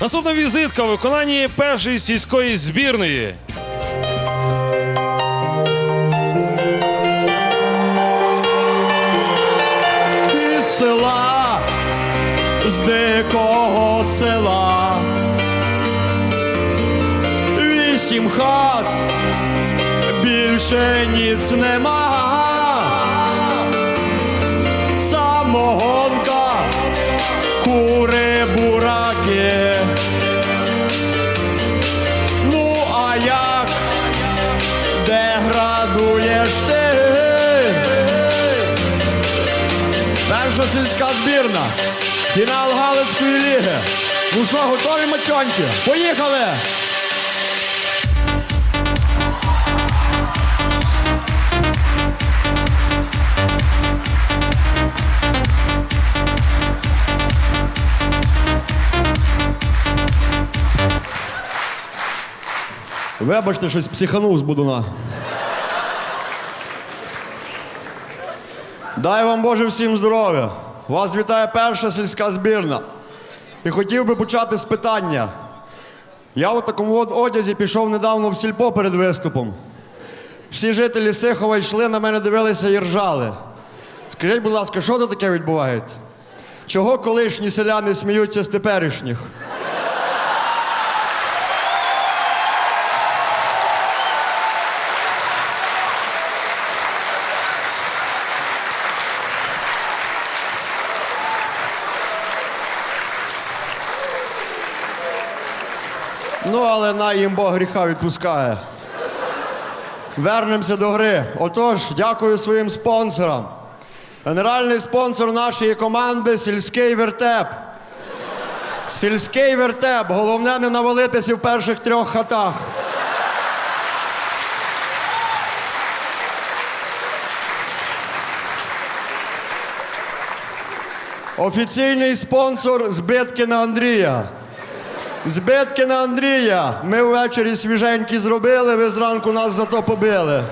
Наступна візитка у виконанні першої сільської збірної. із села, з дикого села. Вісім хат, більше ніц нема. Збірна. Фінал Галицької ліги. Ну що, готові мачоньки? Поїхали! Вибачте, щось психанув з будуна. Дай вам Боже всім здоров'я. Вас вітає перша сільська збірна. І хотів би почати з питання. Я у такому одязі пішов недавно в сільпо перед виступом. Всі жителі Сихова йшли на мене, дивилися і ржали. Скажіть, будь ласка, що тут таке відбувається? Чого колишні селяни сміються з теперішніх? Ну, але на їм Бог гріха відпускає. Вернемося до гри. Отож, дякую своїм спонсорам. Генеральний спонсор нашої команди сільський вертеп. Сільський вертеп. Головне не навалитися в перших трьох хатах. Офіційний спонсор Збиткіна Андрія. Збитки на Андрія. Ми ввечері свіженькі зробили, ви зранку нас зато побили.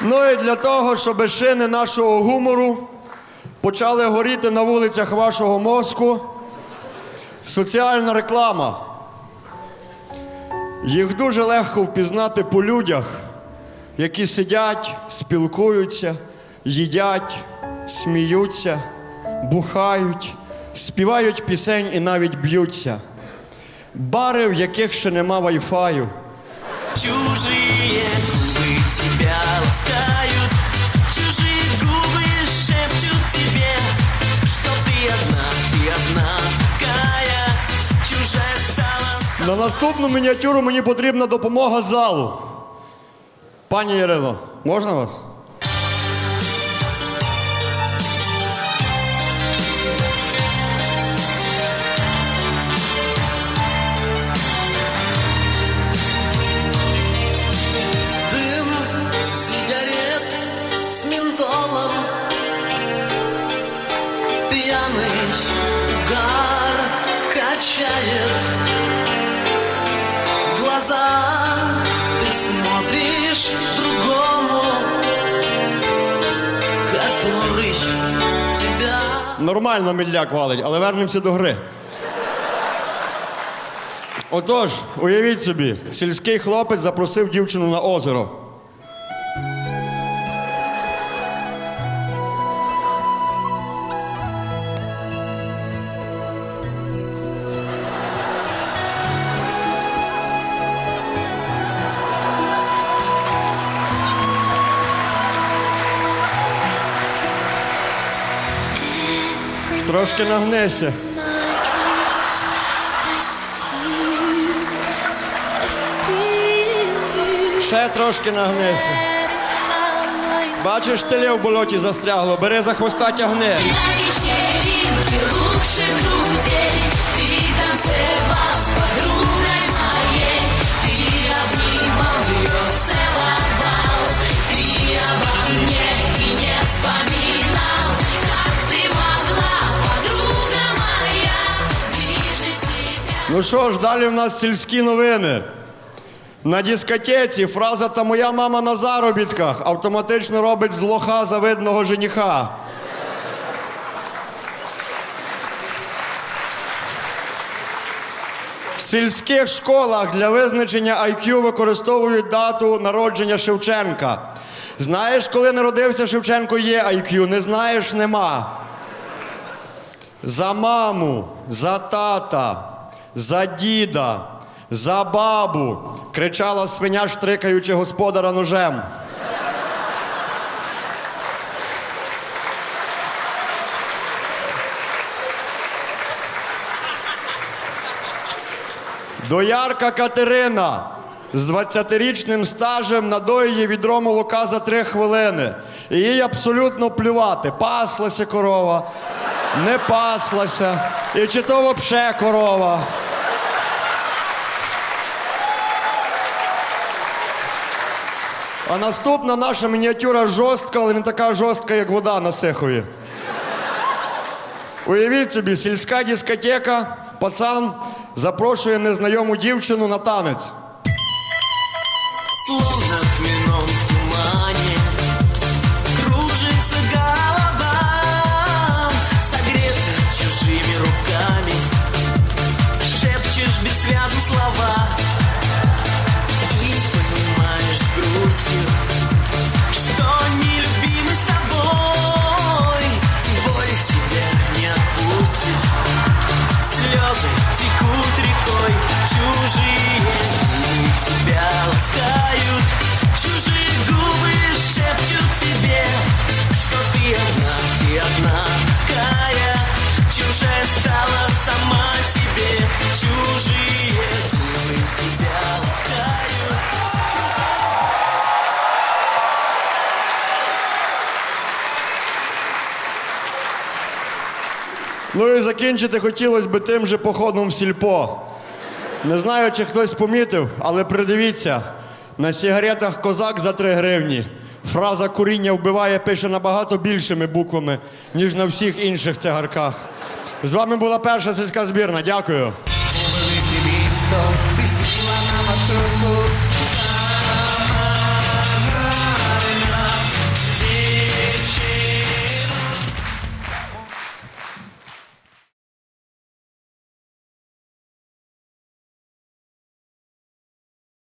Ну і для того, щоб шини нашого гумору почали горіти на вулицях вашого мозку. Соціальна реклама. Їх дуже легко впізнати по людях, які сидять, спілкуються, їдять, сміються, бухають, співають пісень і навіть б'ються. Бари, в яких ще нема вайфаю. Чужие губы тебя ласкают Чужие губы шепчут тебе Что ты одна, ты одна такая Чужая стала На наступну мініатюру мені потрібна допомога залу. Пані Ірино, можна вас? Качает глаза ты смотришь другому Который тебя Нормально мідляк валить, але вернемося до гри. Отож, уявіть собі, сільський хлопець запросив дівчину на озеро. Трошки нагнися. Ще трошки нагнися. Бачиш, теле в болоті застрягло, бери за хвоста тягни. Ну що ж, далі в нас сільські новини. На дискотеці фраза та моя мама на заробітках автоматично робить з лоха завидного жениха. В сільських школах для визначення IQ використовують дату народження Шевченка. Знаєш, коли народився Шевченко, є IQ, не знаєш, нема. За маму, за тата за діда, за бабу кричала свиня, штрикаючи господара ножем. Доярка Катерина з 20-річним стажем надоює відро молока за 3 хвилини. І їй абсолютно плювати, паслася корова, не паслася, і чи то взагалі корова. А наступна наша мініатюра жорстка, але не така жорстка, як вода на Сихові. Уявіть собі, сільська дискотека, пацан запрошує незнайому дівчину на танець. Словно к Ну і закінчити хотілося б тим же походом в сільпо. Не знаю, чи хтось помітив, але придивіться, на сигаретах козак за 3 гривні. Фраза куріння вбиває пише набагато більшими буквами, ніж на всіх інших цигарках. З вами була перша сільська збірна. Дякую.